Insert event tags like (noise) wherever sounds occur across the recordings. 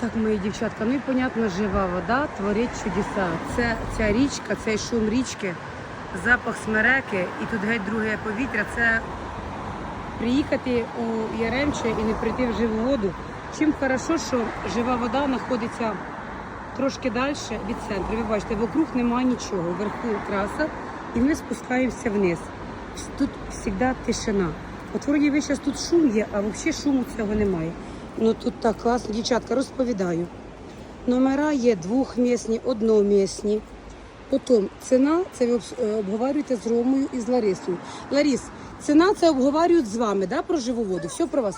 Так, мої дівчатка, ну і понятно, жива вода творить чудеса. Це ця річка, цей шум річки, запах смереки і тут геть друге повітря. Це приїхати у Яремче і не прийти в живу воду. Чим хорошо, що жива вода знаходиться трошки далі від центру. Ви бачите, вокруг немає нічого. Вверху траса, і ми спускаємося вниз. Тут завжди тишина. От вроді ви зараз тут шум є, а взагалі шуму цього немає. Ну тут так класно, дівчатка, розповідаю. Номера є двохмісні, одномісні. Потім ціна, це ви е, обговорюєте з Ромою і з Ларисою. Ларіс, ціна це обговорюють з вами, да, про живу воду. Все про вас.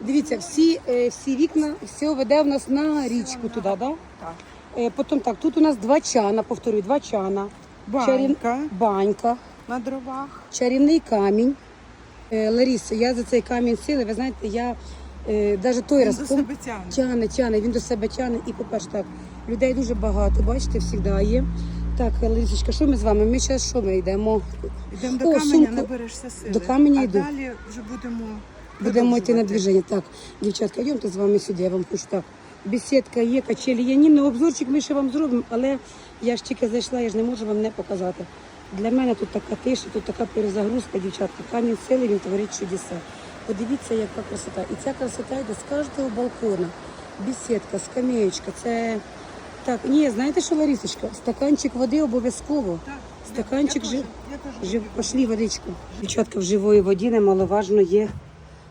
Дивіться, всі, е, всі вікна, все веде в нас на річку туди, да? Так. Е, Потім так, тут у нас два чана, повторюю, два чана. Банька банька, на дровах. чарівний камінь. Ларіса, я за цей камінь сили, ви знаєте, я навіть той Він раз до себе тягне. Тяне, тяне, він до себе тяне. І, по-перше, так, людей дуже багато, бачите, завжди є. Так, Ларисочка, що ми з вами? Ми зараз що ми йдемо? Йдемо до О, каменя, сумку. наберешся сили. До каменя а йду. далі вже будемо Будемо йти на движення. Так, дівчатка, йдемте з вами сюди, я вам хочу так. Бесідка є, качелі є. Ні, ну обзорчик ми ще вам зробимо, але я ж тільки зайшла, я ж не можу вам не показати. Для мене тут така тиша, тут така перезагрузка, дівчатка. Камінь сили, він творить чудеса. Подивіться, яка красота. І ця красота йде з кожного балкона. Бесідка, скамеєчка, це. Так, ні, знаєте що, Ларісочка? Стаканчик води обов'язково. Так, Стаканчик я жив. я Жив, пошли водичку. Дівчатка, в живої воді немаловажно є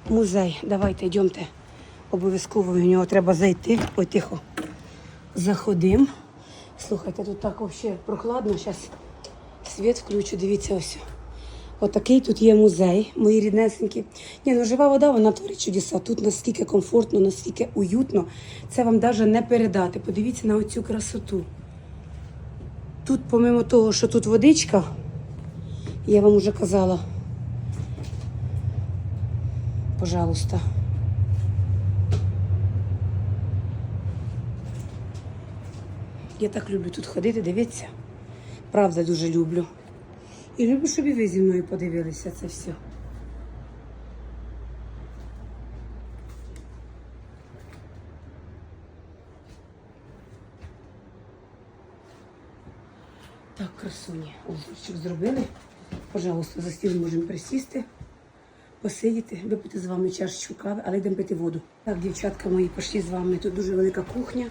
музей. Давайте, йдемте. Обов'язково в нього треба зайти. Ой, тихо. Заходимо. Слухайте, тут так взагалі прохладно. Зараз світ включу, дивіться ось. Отакий тут є музей, мої ріднесенькі. Ні, ну жива вода, вона творить чудеса. Тут наскільки комфортно, наскільки уютно. Це вам навіть не передати. Подивіться на оцю красоту. Тут, помимо того, що тут водичка, я вам уже казала. Пожалуйста. Я так люблю тут ходити, дивіться. Правда, дуже люблю. І люблю, щоб і ви зі мною подивилися це все. Так, красуні, озорчик зробили. Пожалуйста, за стіл можемо присісти, посидіти, випити з вами чашечку кави, але йдемо пити воду. Так, дівчатка мої, пішли з вами. Тут дуже велика кухня.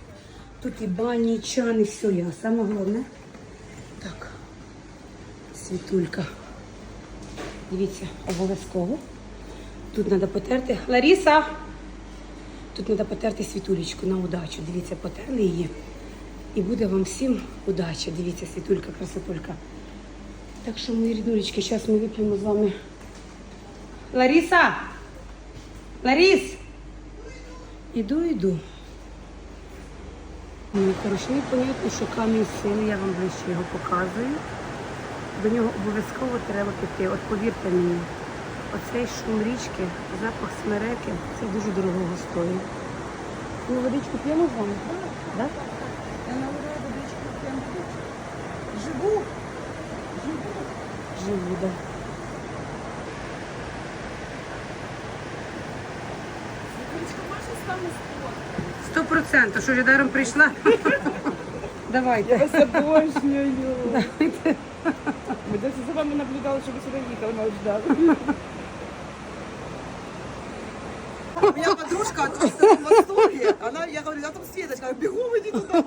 Тут і бані, і чани, все є. Саме головне. Так, світулька. Дивіться, обов'язково. Тут треба потерти. Ларіса! Тут треба потерти світулечку на удачу. Дивіться, потерли її. І буде вам всім удачі. Дивіться, світулька, красотулька. Так що, мої ріднулечки, зараз ми вип'ємо з вами. Ларіса! Ларіс! Іду, іду. Ну, хорошо, і що камінь сили, я вам ближче його показую. До нього обов'язково треба піти. От повірте мені, оцей шум річки, запах смереки, це дуже дорогого стоїть. Ну, водичку п'ємо з вами? Так? Я наливаю водичку прямо тут. Живу. Живу. Живу, да. Вами спорт? Сто процентів, що ж я даром прийшла. (laughs) Давайте. вас обожнюю. Ми досі за вами наблюдали, ви сюди їхали, ми ждали. У меня подружка от вас в восторге. Она, я говорю, я там Светочка, бегом иди туда.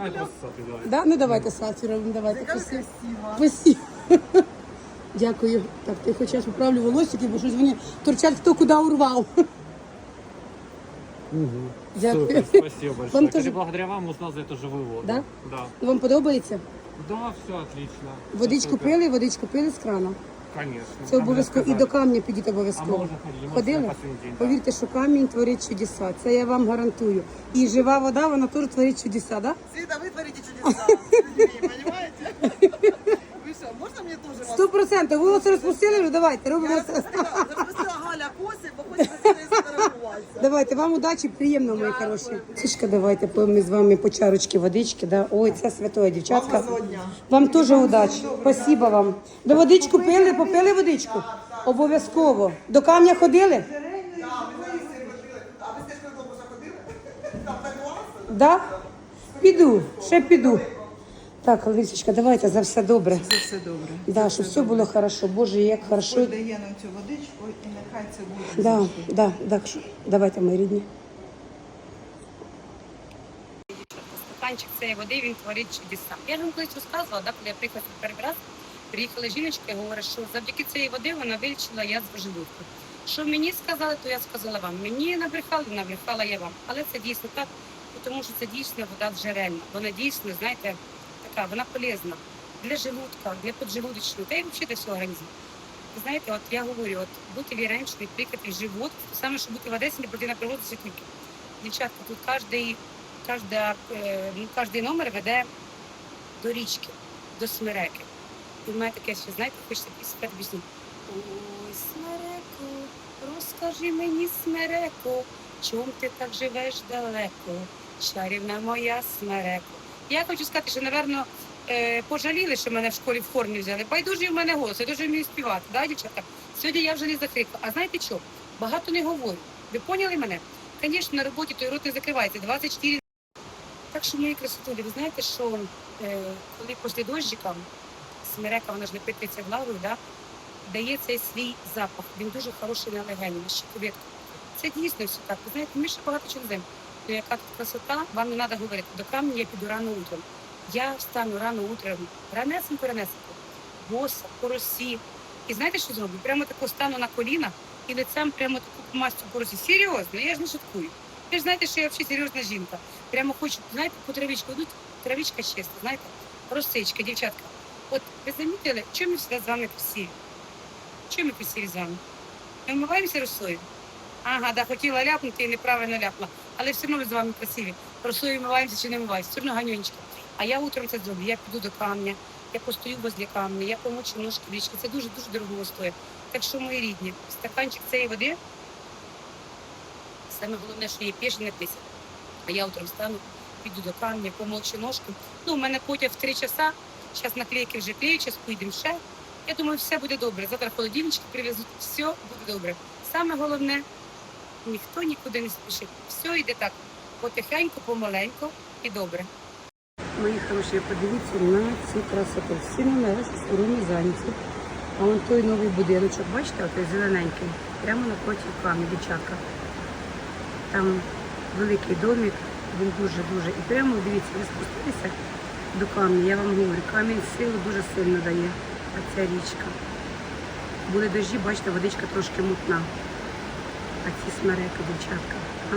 Да? Ну давайте селфі давайте. Спасибо. красиво. Спасибо. Дякую. Так, ти хочеш поправлю волосики, бо щось вони торчать хто куди урвав. Дякую. Супер, (laughs) спасибо большое. Вам Кстати, тоже- благодаря вам узнал за эту живую воду. Да? Да. Вам подобається? Да, все отлично. Водичку Супер. пили, водичку пили з крана. Конечно. Це Там обов'язково і рассказали. до камня підіть А обов'язково. ми вже ходили, ми Ходили? на останній день, да. Повірте, що камінь творить чудеса. Це я вам гарантую. І жива вода, вона теж творить чудеса, да? Света, вы творите чудеса с людьми, понимаете? Вы что, можно мне тоже вас? Сто процентів. Волоси розпустили вже, давайте, Я робимо це. распустила, распустила Походите за Светой сфотографуватися. Давайте, вам удачі, приємно, мої хороші. Січка, давайте ми з вами по чарочки водички. Да? Ой, це святое, дівчатка. Вам теж удачі. Спасибо вам. Ви водичку пили, попили водичку? Обов'язково. До камня ходили? А ви скажете, коли заходили? Там так. Да? Піду, ще піду. Так, Лисичка, давайте за все добре. Це все добре. Да, щоб все було хорошо. Боже, як хорошо. Господь дає нам цю водичку, і нехай це буде. Да, завжди. да, да. що- Давайте, мої рідні. Стаканчик цієї води він творить чудеса. Я ж вам колись розказувала, да, коли я приїхала перший раз, приїхала жіночка і говорить, що завдяки цієї води вона вилічила язву желудка. Що мені сказали, то я сказала вам. Мені набрехали, набрехала я вам. Але це дійсно так, тому що це дійсно вода джерельна. Вона дійсно, знаєте, така, вона полезна для желудка, для поджелудочного, та й взагалі для всього організму. Знаєте, от я говорю, от бути віренчою, пікати живот, те саме, що бути в Одесі, не прийти на природу світульки. Дівчатка, тут кожний, кожна, е, ну, кожний номер веде до річки, до смереки. І в мене таке, що знаєте, хочеться співати пісню. Ой, смереко, розкажи мені, смереко, чом ти так живеш далеко, чарівна моя смереко. Я хочу сказати, що, напевно, е, пожаліли, що мене в школі в не взяли. Байдуже в мене голос, я дуже вмію співати, да, дівчатка? Сьогодні я вже не закрикла. А знаєте що? Багато не говорю. Ви поняли мене? Звісно, на роботі той рот не закривається. 24 так що мої красотулі, ви знаєте, що е, коли після дощика смерека, вона ж не питається влагою, да, дає цей свій запах. Він дуже хороший на легені, на щитовидку. Це дійсно все так. Ви знаєте, ми ще багато чого знаємо. Ну, яка красота, вам не треба говорити. До камня я піду рано утром. Я встану рано утром, ранесенько, ранесенько, боса, по росі. І знаєте, що зроблю? Прямо тако стану на коліна і лицем прямо таку мастю по росі. Серйозно, я ж не шуткую. Ви ж знаєте, що я взагалі серйозна жінка. Прямо хочу, знаєте, по травичку йдуть, травичка чиста, знаєте, росичка, дівчатка. От ви замітили, чому ми всегда з вами красиві? Чому ми красиві з вами? Ми вмиваємося росою? Ага, да, хотіла ляпнути і неправильно ляпла. Але все одно ми з вами красиві. Росою вмиваємося чи не вмиваємося, все одно ганьонечка. А я утром це зроблю. Я піду до камня, я постою возле камня, я помочу ножки річки. Це дуже-дуже дорого стоїть. Так що, мої рідні, стаканчик цієї води, саме головне, що її піш не. А я утром встану, піду до камня, помочу ножки. Ну, у мене потяг в три часа, зараз наклейки вже клею, зараз поїдемо ще. Я думаю, все буде добре. Завтра холодильнички привезуть, все буде добре. Саме головне, ніхто нікуди не спішить. Все йде так, потихеньку, помаленьку і добре. Мої хороші, подивіться на ці красоти. Всі номери сторони зайняті. А вон той новий будиночок, бачите, отой зелененький, прямо напроти камня, дівчатка. Там великий домик, він дуже-дуже. І прямо дивіться, ви спустилися до камня, я вам говорю, камінь силу дуже сильно дає, а ця річка. Були дощі, бачите, водичка трошки мутна. А ці смереки, дівчатка. А?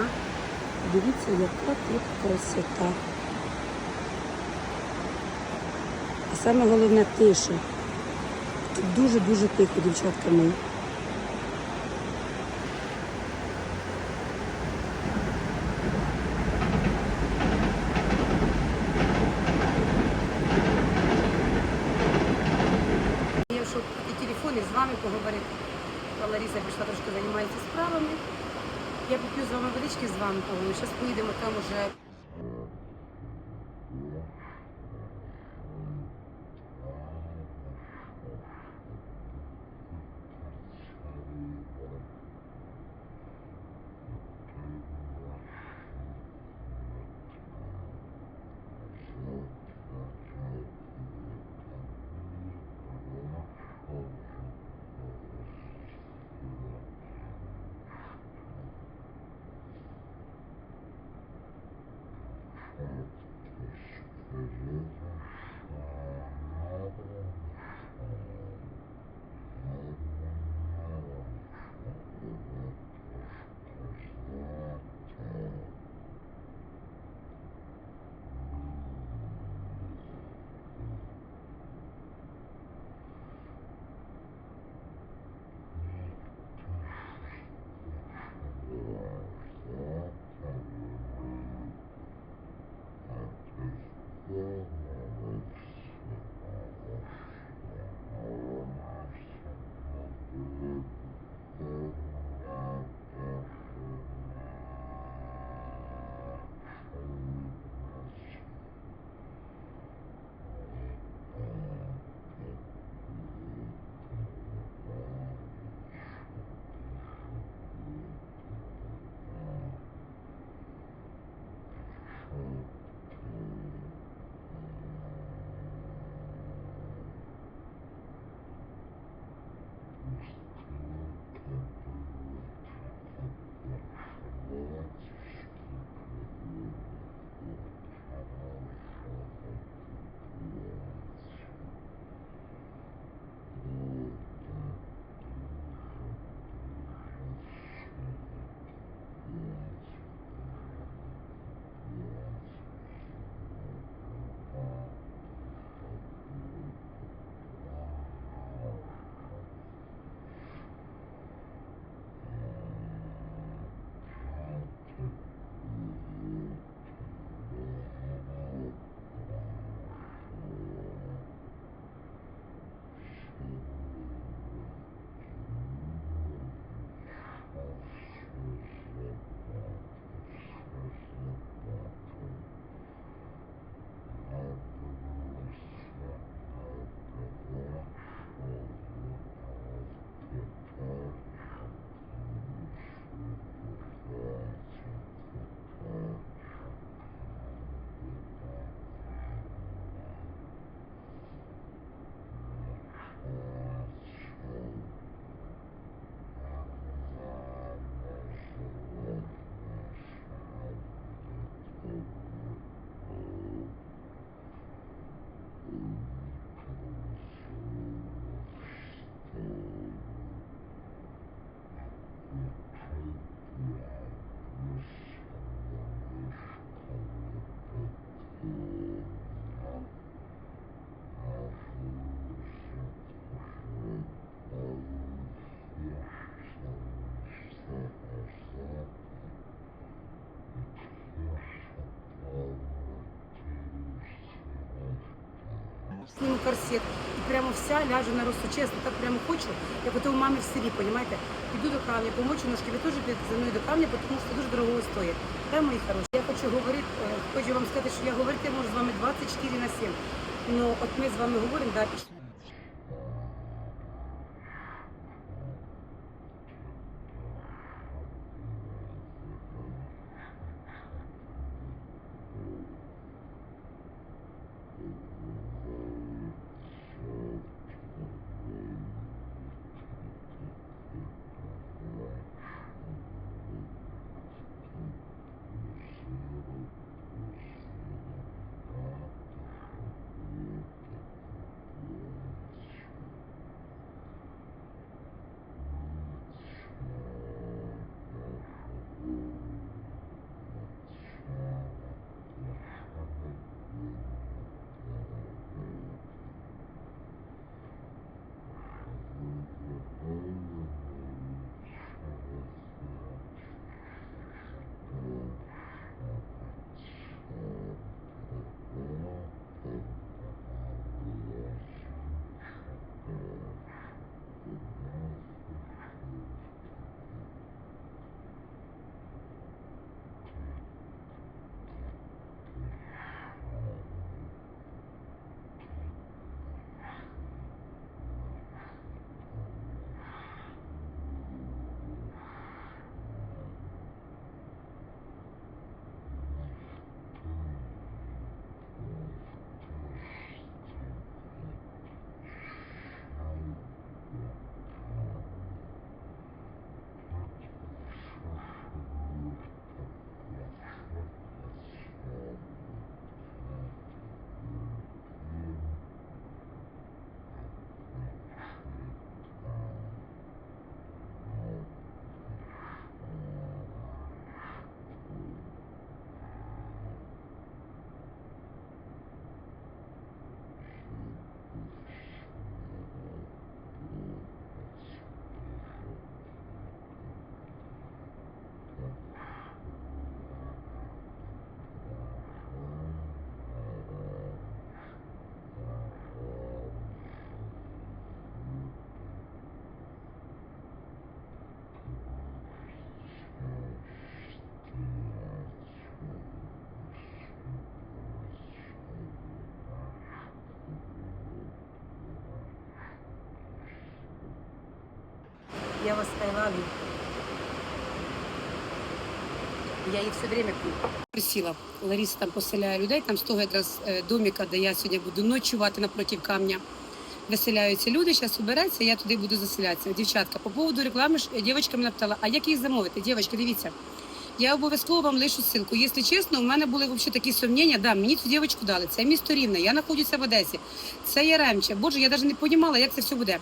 Дивіться, яка тут красота. А саме головне тиша. Тут дуже-дуже тихо, дівчатка мої. Щоб і телефон, і з вами поговорити. Лариса пішла трошки займається справами. Я поп'ю з вами водички з вами тому Зараз поїдемо там уже. Зніму корсет і прямо вся ляжу на росту. Чесно, так прямо хочу, як ото у мами в селі, понімаєте? Піду до камня, помочу ножки, ви теж підете за мною до камня, тому що дуже дорого стоїть. Та, мої хороші, я хочу говорити, е, хочу вам сказати, що я говорити можу з вами 24 на 7. Ну, от ми з вами говоримо, да, пішли. Я вас I. Я її все время. Присіла. Лариса там поселяє людей, там з того якраз е, доміка, де я сьогодні буду ночувати напроти камня. Виселяються люди, зараз убереться, я туди буду заселятися. Дівчатка, по поводу реклами, е, дівчатка мене питала, а як їх замовити? Дівчатка, дивіться. Я обов'язково вам лишу ссылку. Якщо чесно, у мене були взагалі такі сумніння. Да, мені цю дівчинку дали. Це місто Рівне, я знаходжуся в Одесі. Це Яремче. Боже, я навіть не розуміла, як це все буде.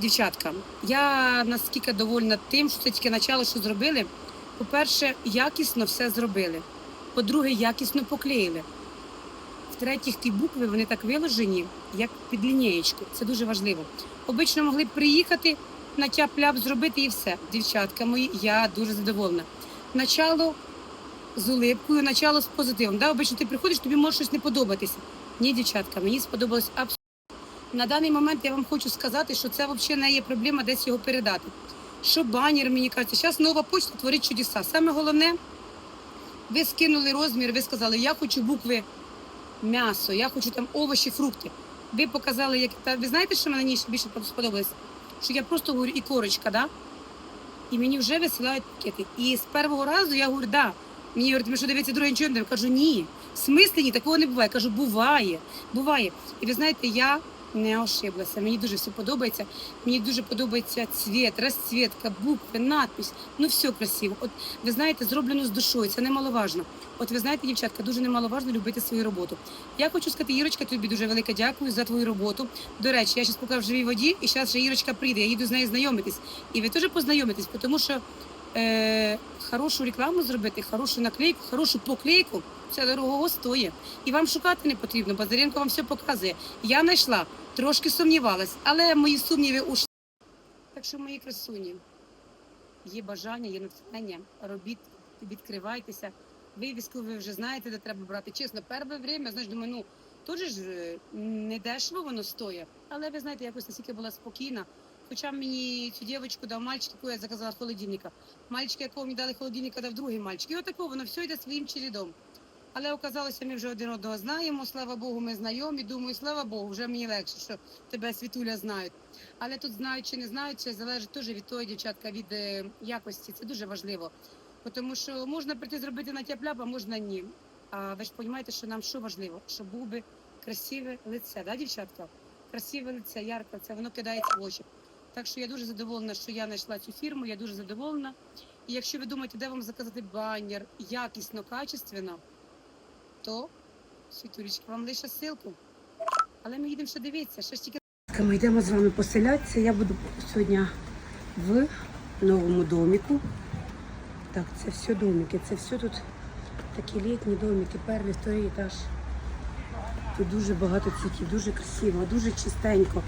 Дівчатка, я наскільки довольна тим, що це тільки начало, що зробили. По-перше, якісно все зробили. По-друге, якісно поклеїли. В-третіх, ті букви вони так виложені, як під лінієчку. Це дуже важливо. Обично могли б приїхати, на тяп-ляп зробити і все. Дівчатка мої, я дуже задоволена. Начало з улипкою, начало з позитивом. Да? Обично ти приходиш, тобі може щось не подобатися. Ні, дівчатка, мені сподобалось абсолютно. На даний момент я вам хочу сказати, що це взагалі не є проблема десь його передати. Що банер, мені кажеться, зараз нова почта творить чудеса. Саме головне, ви скинули розмір, ви сказали, я хочу букви м'ясо, я хочу там овочі, фрукти. Ви показали, як та ви знаєте, що мені більше сподобалось? Що я просто говорю і корочка, да? І мені вже висилають пакети. І з першого разу я говорю, да. Мені говорять, ми що дивіться друге нічого не? Кажу, ні. В смислі ні, такого не буває. Кажу, буває, буває. І ви знаєте, я не ошиблася. Мені дуже все подобається. Мені дуже подобається цвіт, розцвітка, букви, надпись. Ну все красиво. От ви знаєте, зроблено з душою. Це немаловажно. От ви знаєте, дівчатка, дуже немаловажно любити свою роботу. Я хочу сказати, Ірочка, тобі дуже велике дякую за твою роботу. До речі, я зараз поки в живій воді, і зараз ще Ірочка прийде. Я їду з нею знайомитись. І ви теж познайомитесь, тому що е, хорошу рекламу зробити, хорошу наклейку, хорошу поклейку. Це дорогого стоїть. І вам шукати не потрібно. Базаренко вам все показує. Я знайшла, трошки сумнівалась, але мої сумніви ушли. Так що, мої красуні, є бажання, є натхнення, робіть, відкривайтеся. Вивіску ви вже знаєте, де треба брати. Чесно, перше время, знаєш, думаю, ну Теж ж е, не дешево воно стоїть. Але ви знаєте, якось настільки була спокійна. Хоча мені цю дівчинку дав мальчик, яку я заказала з холодильника. Мальчик, якого мені дали холодильника, дав другий мальчик. І отако воно все йде своїм чередом. Але оказалося, ми вже один одного знаємо. Слава Богу, ми знайомі. Думаю, слава Богу, вже мені легше, що тебе світуля знають. Але тут знають чи не знають, це залежить теж від тої дівчатка, від е, якості. Це дуже важливо. Тому що можна прийти зробити на тяп а можна ні. А ви ж розумієте, що нам що важливо? Щоб був би красиве лице, да, дівчатка? Красиве лице, ярке це воно кидається в очі. Так що я дуже задоволена, що я знайшла цю фірму, я дуже задоволена. І якщо ви думаєте, де вам заказати банер якісно, качественно, то світулечка, вам лише ссылку. Але ми їдемо ще дивитися, ще ж тільки. Ми йдемо з вами поселятися. Я буду сьогодні в новому доміку. Так, це все домики, це все тут такі літні домики, перший, вторий етаж. Тут дуже багато цвітів, дуже красиво, дуже чистенько.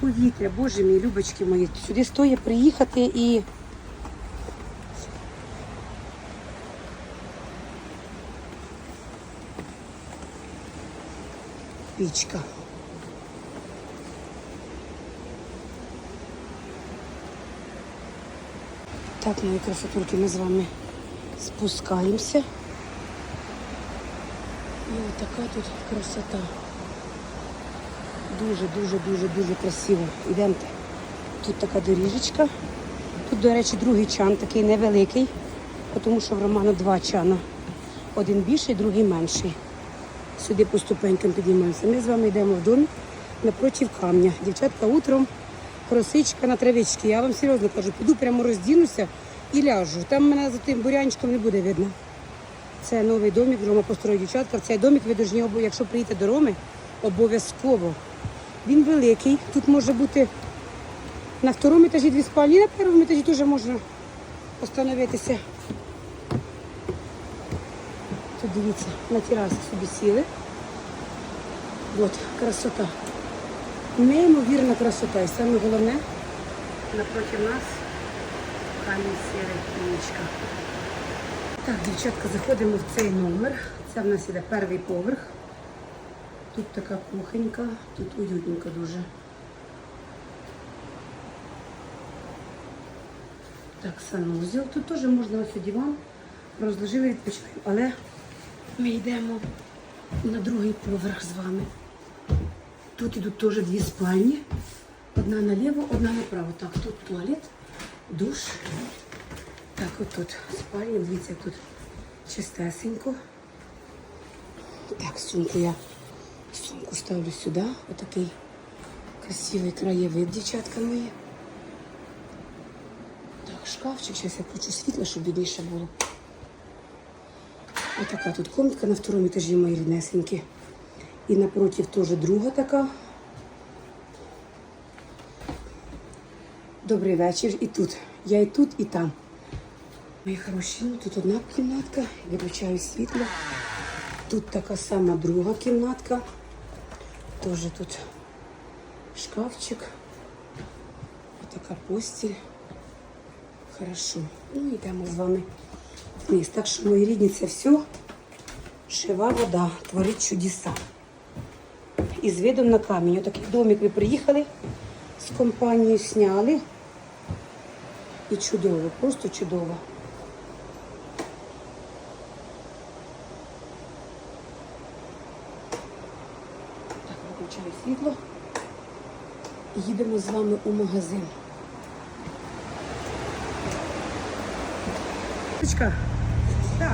Повітря, боже мій, любочки мої. Сюди стоїть приїхати і. Пічка. Так, мої красотульки, ми з вами спускаємося. І ось така тут красота. Дуже, дуже, дуже, дуже красиво. Ідемте. Тут така доріжечка. Тут, до речі, другий чан, такий невеликий, тому що в Романа два чана. Один більший, другий менший. Сюди по ступенькам підіймаємося. Ми з вами йдемо в домі напротив камня. Дівчатка утром кросичка на травичці. Я вам серйозно кажу, піду прямо роздінуся і ляжу. Там мене за тим бурянчиком не буде видно. Це новий домик, Рома построїв дівчатка. Цей домик ви повинні, якщо приїдете до Роми, обов'язково. Він великий. Тут може бути на второму етажі дві спальні, на першому етажі теж можна остановитися. Тут дивіться, на терасі собі сіли. От, красота. Неймовірна красота. І саме головне, напроти нас камінь сірий річка. Так, дівчатка, заходимо в цей номер. Це в нас іде перший поверх. Тут така кухонька, тут уютненько дуже. Так, санузел. Тут теж можна ось диван. Розложили, відпочиваємо. Але ми йдемо на другий поверх з вами. Тут ідуть теж дві спальні. Одна наліво, одна направо. Так, тут туалет, душ. Так, от тут спальня, дивіться, тут чистесенько. Так, сумку я сумку ставлю сюди. Отакий красивий краєвид, дівчатка мої. Так, шкафчик, зараз я включу світло, щоб бідніше було. Отака тут комнатка на второму етажі мої ріднесенькі. І напротив теж друга така. Добрий вечір. І тут. Я і тут, і там. Мої хороші, ну тут одна кімнатка, виключаю світло. Тут така сама друга кімнатка. Теж тут шкафчик. Отака постіль. Хорошо. Ну, йдемо з вами вниз. Так що, мої рідні, це все. Жива вода творить чудеса. І з видом на камінь. Отакий домик ви приїхали з компанією, сняли. І чудово, просто чудово. Так, виключаю світло. Їдемо з вами у магазин. Дочка,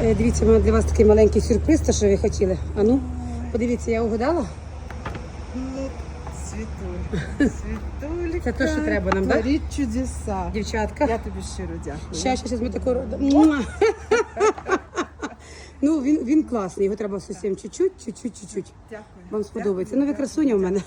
дивіться, у мене для вас такий маленький сюрприз, те, що ви хотіли. А ну, подивіться, я угадала. Ну, Світуль, Світуль. Це те, що треба нам, так? Творить чудеса. Дівчатка. Я тобі щиро дякую. Щас, щас, ми тако... Ну, він, він класний, його треба зовсім чуть-чуть, чуть-чуть, чуть-чуть. Дякую. Вам сподобається. Ну, ви красуня в мене.